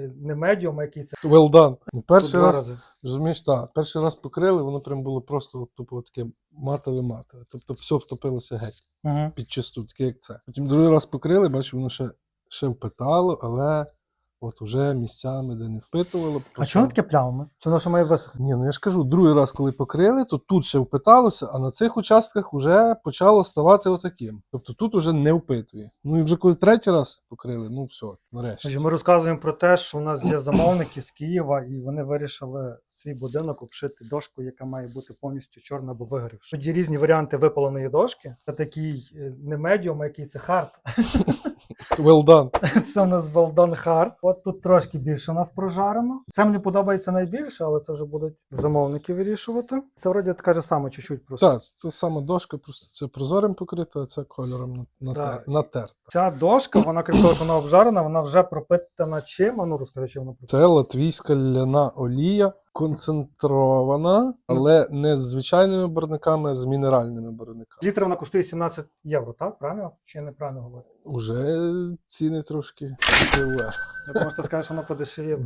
не медіум, а який це Well done. Ну, перший раз, рази. розумієш, так, перший раз покрили, воно прям було просто от, тупо таке матове-матове. Тобто все втопилося геть Ага. під чисту, таке як це. Потім другий раз покрили, бачу, воно ще, ще впитало, але от уже місцями, де не впитувало. А чому таке плямами? Це що має висохнути? Ні, ну я ж кажу, другий раз, коли покрили, то тут ще впиталося, а на цих участках вже почало ставати отаким. Тобто тут уже не впитує. Ну і вже коли третій раз покрили, ну все, нарешті. Ми розказуємо про те, що у нас є замовники з Києва, і вони вирішили свій будинок обшити дошкою, яка має бути повністю чорна або вигорівша. Тоді різні варіанти випаленої дошки. Це такий е, не медіум, а який це хард. Well done. Це у нас Valdan Hard. От тут трошки більше у нас прожарено. Це мені подобається найбільше, але це вже будуть замовники вирішувати. Це вроді така ж сама, чуть-чуть просто. Так, це сама дошка, просто це прозорим покрита, а це кольором на- натер- натерта. Ця дошка, вона крім того, що вона обжарена, вона вже пропитана чим. А ну розкажи, чим вона пропитана. Це латвійська ляна олія, концентрована, але не з звичайними барниками, а з мінеральними барниками. Літр вона коштує 17 євро, так? Правильно? Чи я неправильно говорю? Уже ціни трошки. Я просто скажу, що вона подешевіє.